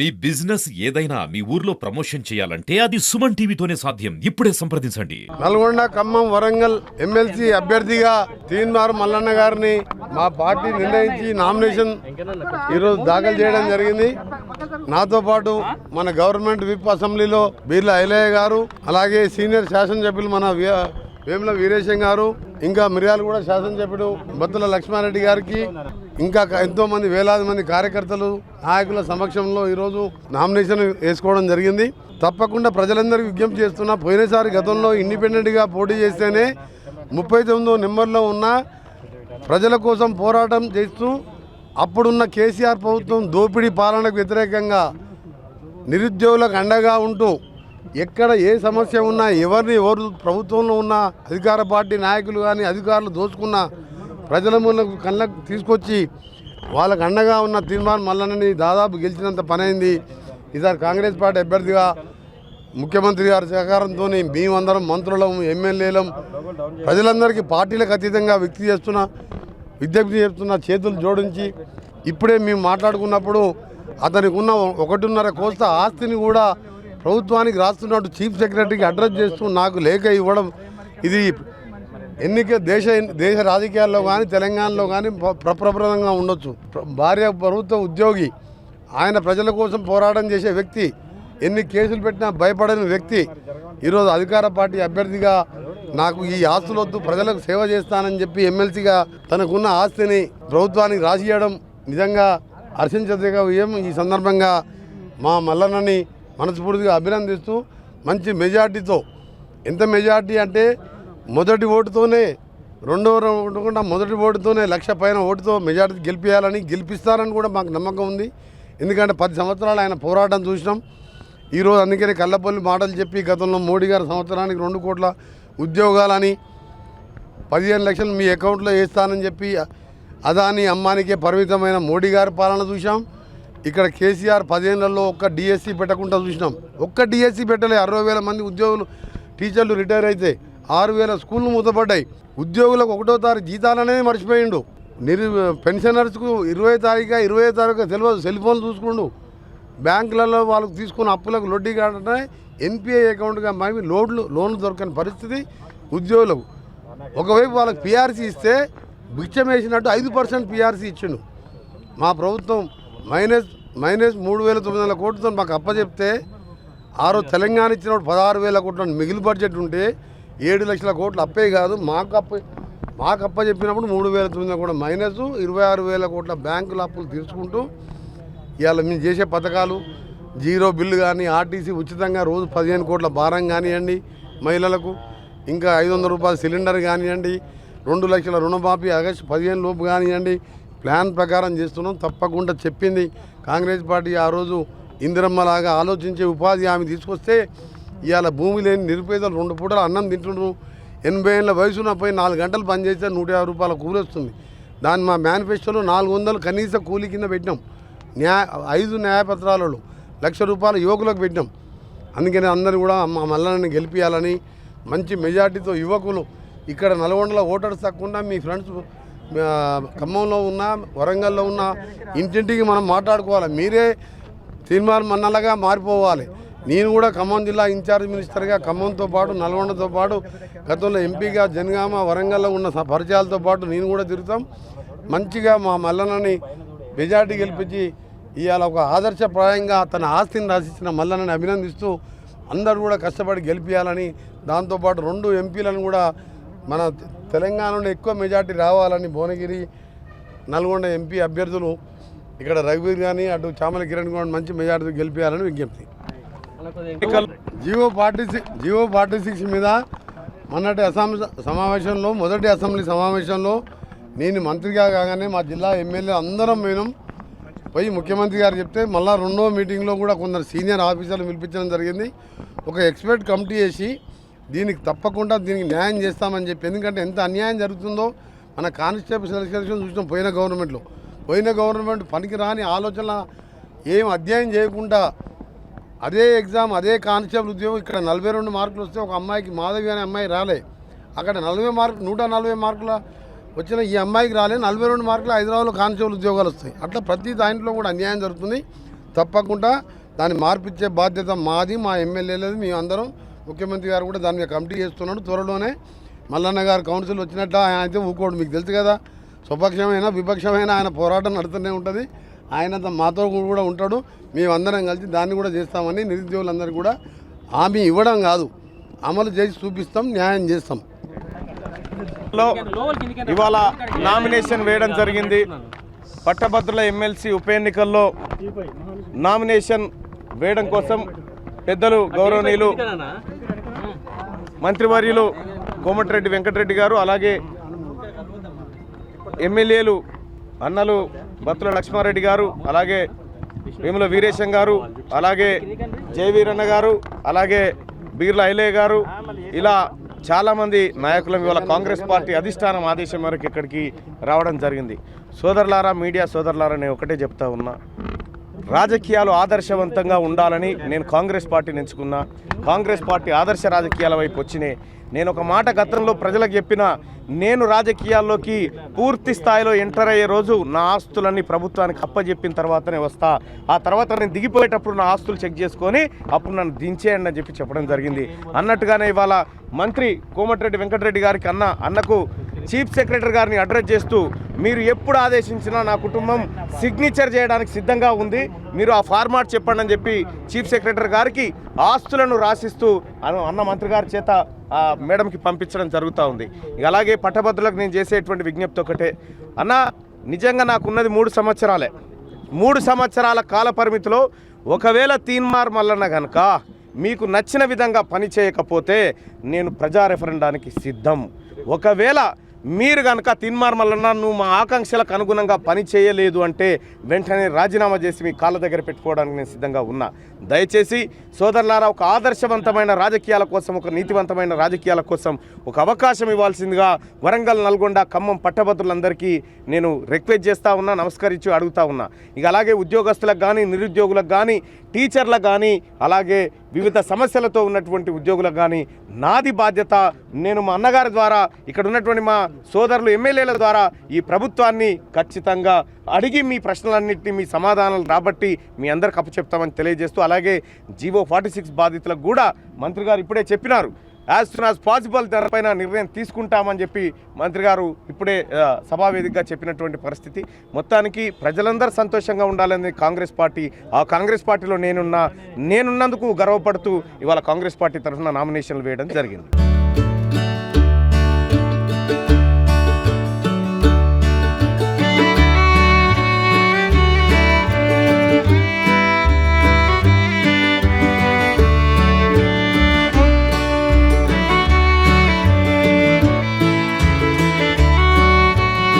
మీ business ఏదైనా మీ ఊర్లో promotion చేయాలంటే అది సుమన్ టీవీతోనే సాధ్యం. ఇప్పుడే సంప్రదించండి. నల్గొండ ఖమ్మం వరంగల్ ఎమ్మెల్సీ అభ్యర్థిగా తీన్మార్ మల్లన్న గారిని మా పార్టీ నిర్ణయించి నామినేషన్ ఈరోజు దాఖలు చేయడం జరిగింది. నాతో పాటు మన గవర్నమెంట్ విప్ అసెంబ్లీలో బీర్ల ఐలయ్య గారు అలాగే సీనియర్ శాసనసభ్యులు మన వేముల వీరేశం గారు ఇంకా మిర్యాలు కూడా శాసనసభ్యుడు బత్తుల లక్ష్మారెడ్డి గారికి ఇంకా ఎంతో మంది వేలాది మంది కార్యకర్తలు నాయకుల సమక్షంలో ఈరోజు నామినేషన్ వేసుకోవడం జరిగింది. తప్పకుండా ప్రజలందరికీ విజ్ఞప్తి చేస్తున్నా పోయినసారి గతంలో ఇండిపెండెంట్గా పోటీ చేస్తేనే ముప్పై తొమ్మిదో నెంబర్లో ఉన్న ప్రజల కోసం పోరాటం చేస్తూ అప్పుడున్న కేసీఆర్ ప్రభుత్వం దోపిడీ పాలనకు వ్యతిరేకంగా నిరుద్యోగులకు అండగా ఉంటూ ఎక్కడ ఏ సమస్య ఉన్నా ఎవరిని ఎవరు ప్రభుత్వంలో ఉన్న అధికార పార్టీ నాయకులు కానీ అధికారులు దోచుకున్న ప్రజల ముందుకు కళ్ళకు తీసుకొచ్చి వాళ్ళకు అండగా ఉన్న తీర్మానం మల్లన్నని దాదాపు గెలిచినంత పనైంది. ఈసారి కాంగ్రెస్ పార్టీ అభ్యర్థిగా ముఖ్యమంత్రి గారి సహకారంతో మేమందరం మంత్రులం ఎమ్మెల్యేలం ప్రజలందరికీ పార్టీలకు అతీతంగా వ్యక్తి చేస్తున్న విజ్ఞప్తి చేస్తున్న చేతులు జోడించి ఇప్పుడే మేము మాట్లాడుకున్నప్పుడు అతనికి ఉన్న ఒకటిన్నర కోస్త ఆస్తిని కూడా ప్రభుత్వానికి రాస్తున్నట్టు చీఫ్ సెక్రటరీకి అడ్రస్ చేస్తూ నాకు లేఖ ఇవ్వడం ఇది ఎన్నిక దేశ దేశ రాజకీయాల్లో కానీ తెలంగాణలో కానీ ప్ర- ఉండొచ్చు. భార్య ప్రభుత్వ ఉద్యోగి ఆయన ప్రజల కోసం పోరాటం చేసే వ్యక్తి ఎన్ని కేసులు పెట్టినా భయపడని వ్యక్తి ఈరోజు అధికార పార్టీ అభ్యర్థిగా నాకు ఈ ఆస్తులు వద్దు ప్రజలకు సేవ చేస్తానని చెప్పి ఎమ్మెల్సీగా తనకున్న ఆస్తిని ప్రభుత్వానికి రాసియడం నిజంగా హర్షించదగ్గ విషయం. ఈ సందర్భంగా మా మల్లన్నని మనస్ఫూర్తిగా అభినందిస్తూ మంచి మెజార్టీతో. ఎంత మెజార్టీ అంటే మొదటి ఓటుతోనే రెండో ఉండకుండా మొదటి ఓటుతోనే లక్ష పైన ఓటుతో మెజార్టీ గెలిపించాలని గెలిపిస్తారని కూడా మాకు నమ్మకం ఉంది. ఎందుకంటే పది సంవత్సరాలు ఆయన పోరాటం చూసినాం. ఈరోజు అందుకని కళ్ళపల్లి మాటలు చెప్పి గతంలో మోడీ గారు సంవత్సరానికి రెండు కోట్ల ఉద్యోగాలని పదిహేను లక్షలు మీ అకౌంట్లో వేస్తానని చెప్పి అదాని అమ్మానికే పరిమితమైన మోడీ గారి పాలన చూసాం ఇక్కడ కేసీఆర్ పదిహేనులలో ఒక్క డిఎస్సి పెట్టకుండా చూసినాం. ఒక్క డిఎస్సి పెట్టలే. అరవై వేల మంది ఉద్యోగులు టీచర్లు రిటైర్ అయితే ఆరు వేల స్కూళ్ళు మూతపడ్డాయి. ఉద్యోగులకు ఒకటో తారీఖు జీతాలనే మర్చిపోయిండు. నిరు పెన్షనర్స్కు ఇరవై తారీఖు ఇరవై తారీఖు తెలియదు సెల్ ఫోన్ చూసుకుండు. బ్యాంకులలో వాళ్ళకు తీసుకున్న అప్పులకు లొడ్డీ కాడనే ఎన్పిఐ అకౌంట్గా మేము లోడ్లు లోన్లు దొరకని పరిస్థితి ఉద్యోగులకు. ఒకవైపు వాళ్ళకి పిఆర్సీ ఇస్తే బిచ్చం వేసినట్టు ఐదు పర్సెంట్ పిఆర్సీ ఇచ్చిండు. మా ప్రభుత్వం మైనస్ మైనస్ మూడు వేల తొమ్మిది వందల కోట్లతో మాకు అప్పచెప్తే ఆ రోజు తెలంగాణ ఇచ్చినప్పుడు పదహారు వేల కోట్ల మిగిలి బడ్జెట్ ఉంటే ఏడు లక్షల కోట్లు అప్పే కాదు. మాకు అప్ప మాకు అప్ప చెప్పినప్పుడు మూడు వేల తొమ్మిది వందల కోట్ల మైనస్ ఇరవై ఆరు వేల కోట్ల బ్యాంకుల అప్పులు తీర్చుకుంటూ ఇవాళ మేము చేసే పథకాలు జీరో బిల్లు కానీ ఆర్టీసీ ఉచితంగా రోజు పదిహేను కోట్ల భారం కానివ్వండి మహిళలకు ఇంకా ఐదు వందల రూపాయల సిలిండర్ కానివ్వండి రెండు లక్షల రుణమాఫీ ఆగస్టు పదిహేను లోపు కానివ్వండి ప్లాన్ ప్రకారం చేస్తున్నాం. తప్పకుండా చెప్పింది కాంగ్రెస్ పార్టీ ఆ రోజు ఇందిరమ్మలాగా ఆలోచించే ఉపాధి హామీ తీసుకొస్తే ఇవాళ భూమి లేని నిరుపేదలు రెండు పూటలు అన్నం తింటున్నారు ఎనభై ఏళ్ళ వయసున పోయి నాలుగు గంటలు పనిచేస్తే నూట యాభై రూపాయల కూలి వస్తుంది. దాన్ని మా మేనిఫెస్టోలో నాలుగు వందలు కనీస కూలి కింద పెట్టినాం. న్యాయ ఐదు న్యాయపత్రాలలో లక్ష రూపాయలు యువకులకు పెట్టినాం. అందుకని అందరూ కూడా మా మల్లన్నని గెలిపించాలని మంచి మెజార్టీతో యువకులు ఇక్కడ నల్గొండలో ఓటర్స్ తక్కువ మీ ఫ్రెండ్స్ ఖమ్మంలో ఉన్న వరంగల్లో ఉన్న ఇంటింటికి మనం మాట్లాడుకోవాలి. మీరే తీర్మానం మన్నలాగా మారిపోవాలి. నేను కూడా ఖమ్మం జిల్లా ఇన్ఛార్జ్ మినిస్టర్గా ఖమ్మంతో పాటు నల్గొండతో పాటు గతంలో ఎంపీగా జనగామ వరంగల్లో ఉన్న స- పరిచయాలతో పాటు నేను కూడా తిరుగుతాం. మంచిగా మా మల్లన్నని మెజార్టీ గెలిపించి ఇవాళ ఒక ఆదర్శప్రాయంగా తన ఆస్తిని రాసిచ్చిన మల్లన్నని అభినందిస్తూ అందరూ కూడా కష్టపడి గెలిపించాలని దాంతోపాటు రెండు ఎంపీలను కూడా మన తెలంగాణలో ఎక్కువ మెజార్టీ రావాలని భువనగిరి నల్గొండ ఎంపీ అభ్యర్థులు ఇక్కడ రఘువీర్ కానీ అటు చామల కిరణ్ కూడా మంచి మెజార్టీ గెలిపేయాలని విజ్ఞప్తి. Jio forty six Jio forty six మీద మొన్నటి అసెంబ్లీ సమావేశంలో మొదటి అసెంబ్లీ సమావేశంలో నేను మంత్రిగా కాగానే మా జిల్లా ఎమ్మెల్యే అందరం మేము పోయి ముఖ్యమంత్రి గారు చెప్తే మళ్ళీ రెండో మీటింగ్లో కూడా కొందరు సీనియర్ ఆఫీసర్లు పిలిపించడం జరిగింది. ఒక ఎక్స్పర్ట్ కమిటీ వేసి దీనికి తప్పకుండా దీనికి న్యాయం చేస్తామని చెప్పి. ఎందుకంటే ఎంత అన్యాయం జరుగుతుందో మన కానిస్టేబుల్ సెలక్షన్ చూసినాం పోయిన గవర్నమెంట్లో. పోయిన గవర్నమెంట్ పనికి రాని ఆలోచన ఏం అధ్యయనం చేయకుండా అదే ఎగ్జామ్ అదే కానిస్టేబుల్ ఉద్యోగం ఇక్కడ నలభై రెండు మార్కులు వస్తే ఒక అమ్మాయికి మాధవి అనే అమ్మాయి రాలే. అక్కడ నలభై మార్కులు నూట నలభై మార్కుల వచ్చిన ఈ అమ్మాయికి రాలే నలభై రెండు మార్కులు హైదరాబాద్లో కానిస్టేబుల్ ఉద్యోగాలు వస్తాయి. అట్లా ప్రతి దాంట్లో కూడా అన్యాయం జరుగుతుంది. తప్పకుండా దాన్ని మార్పిచ్చే బాధ్యత మాది మా ఎమ్మెల్యేలది మేము అందరం ముఖ్యమంత్రి గారు కూడా దాని మీద కమిటీ చేస్తున్నాడు. త్వరలోనే మల్లన్న గారు కౌన్సిల్ వచ్చినట్టు ఆయన అయితే ఊకోడు. మీకు తెలుసు కదా స్వపక్షమైన విపక్షమైన ఆయన పోరాటం నడుతూనే ఉంటుంది. ఆయన మాతో కూడా ఉంటాడు. మేమందరం కలిసి దాన్ని కూడా చేస్తామని నిరుద్యోగులందరికీ కూడా హామీ ఇవ్వడం కాదు. అమలు చేసి చూపిస్తాం న్యాయం చేస్తాం. లో ఇవాళ నామినేషన్ వేయడం జరిగింది. పట్టభద్రుల ఎమ్మెల్సీ ఉప ఎన్నికల్లో నామినేషన్ వేయడం కోసం పెద్దలు గౌరవనీయులు మంత్రివర్యులు కోమటిరెడ్డి వెంకటరెడ్డి గారు అలాగే ఎమ్మెల్యేలు అన్నలు బత్తుల లక్ష్మారెడ్డి గారు అలాగే వేముల వీరేశం గారు అలాగే జయవీరన్న గారు అలాగే బీర్ల ఐలే గారు. ఇలా చాలామంది నాయకులం ఇవాళ కాంగ్రెస్ పార్టీ అధిష్టానం ఆదేశం మేరకు ఇక్కడికి రావడం జరిగింది. సోదరులారా మీడియా సోదరులారా నేను ఒకటే చెప్తా ఉన్నా. రాజకీయాలు ఆదర్శవంతంగా ఉండాలని నేను కాంగ్రెస్ పార్టీని ఎంచుకున్నా కాంగ్రెస్ పార్టీ ఆదర్శ రాజకీయాల వైపు వచ్చినాయి నేను ఒక మాట గతంలో ప్రజలకు చెప్పిన నేను రాజకీయాల్లోకి పూర్తి స్థాయిలో ఎంటర్ అయ్యే రోజు నా ఆస్తులన్నీ ప్రభుత్వానికి అప్పజెప్పిన తర్వాతనే వస్తా. ఆ తర్వాత నేను దిగిపోయేటప్పుడు నా ఆస్తులు చెక్ చేసుకొని అప్పుడు నన్ను దించేయండి అని చెప్పి చెప్పడం జరిగింది. అన్నట్టుగానే ఇవాళ మంత్రి కోమటిరెడ్డి వెంకటరెడ్డి గారికి అన్న అన్నకు చీఫ్ సెక్రటరీ గారిని అడ్రస్ చేస్తూ మీరు ఎప్పుడు ఆదేశించినా నా కుటుంబం సిగ్నేచర్ చేయడానికి సిద్ధంగా ఉంది. మీరు ఆ ఫార్మాట్ చెప్పండి అని చెప్పి చీఫ్ సెక్రటరీ గారికి ఆస్తులను రాసిస్తూ అన్న మంత్రి గారి చేత ఆ మేడంకి పంపించడం జరుగుతూ ఉంది. అలాగే పట్టభద్రులకు నేను చేసేటువంటి విజ్ఞప్తి ఒకటే. అన్న నిజంగా నాకున్నది మూడు సంవత్సరాలే. మూడు సంవత్సరాల కాల పరిమితిలో ఒకవేళ తీన్మార్ మల్లన్న కనుక మీకు నచ్చిన విధంగా పని చేయకపోతే నేను ప్రజా రెఫరెండానికి సిద్ధం. ఒకవేళ మీరు కనుక తిన్మార్మలన్నా నువ్వు మా ఆకాంక్షలకు అనుగుణంగా పని చేయలేదు అంటే వెంటనే రాజీనామా చేసి మీ కాళ్ళ దగ్గర పెట్టుకోవడానికి నేను సిద్ధంగా ఉన్నా. దయచేసి సోదరులారా ఒక ఆదర్శవంతమైన రాజకీయాల కోసం ఒక నీతివంతమైన రాజకీయాల కోసం ఒక అవకాశం ఇవ్వాల్సిందిగా వరంగల్ నల్గొండ ఖమ్మం పట్టభద్రులందరికీ నేను రిక్వెస్ట్ చేస్తా ఉన్నా నమస్కరించి అడుగుతా ఉన్నా. ఇక అలాగే ఉద్యోగస్తులకు కానీ నిరుద్యోగులకు కానీ టీచర్లకు కానీ అలాగే వివిధ సమస్యలతో ఉన్నటువంటి ఉద్యోగులకు కానీ నాది బాధ్యత. నేను మా అన్నగారి ద్వారా ఇక్కడ ఉన్నటువంటి మా సోదరులు ఎమ్మెల్యేల ద్వారా ఈ ప్రభుత్వాన్ని ఖచ్చితంగా అడిగి మీ ప్రశ్నలన్నింటినీ మీ సమాధానాలు రాబట్టి మీ అందరికి అప్పచెప్తామని తెలియజేస్తూ అలాగే అలాగే జీవో ఫార్టీ సిక్స్ బాధితులకు కూడా మంత్రి గారు ఇప్పుడే చెప్పినారు. యాజ్ సూన్ యాజ్ పాసిబుల్ దానిపైన నిర్ణయం తీసుకుంటామని చెప్పి మంత్రి గారు ఇప్పుడే సభావేదికగా చెప్పినటువంటి పరిస్థితి. మొత్తానికి ప్రజలందరూ సంతోషంగా ఉండాలని కాంగ్రెస్ పార్టీ ఆ కాంగ్రెస్ పార్టీలో నేనున్నా నేనున్నందుకు గర్వపడుతూ ఇవాళ కాంగ్రెస్ పార్టీ తరఫున నామినేషన్లు వేయడం జరిగింది.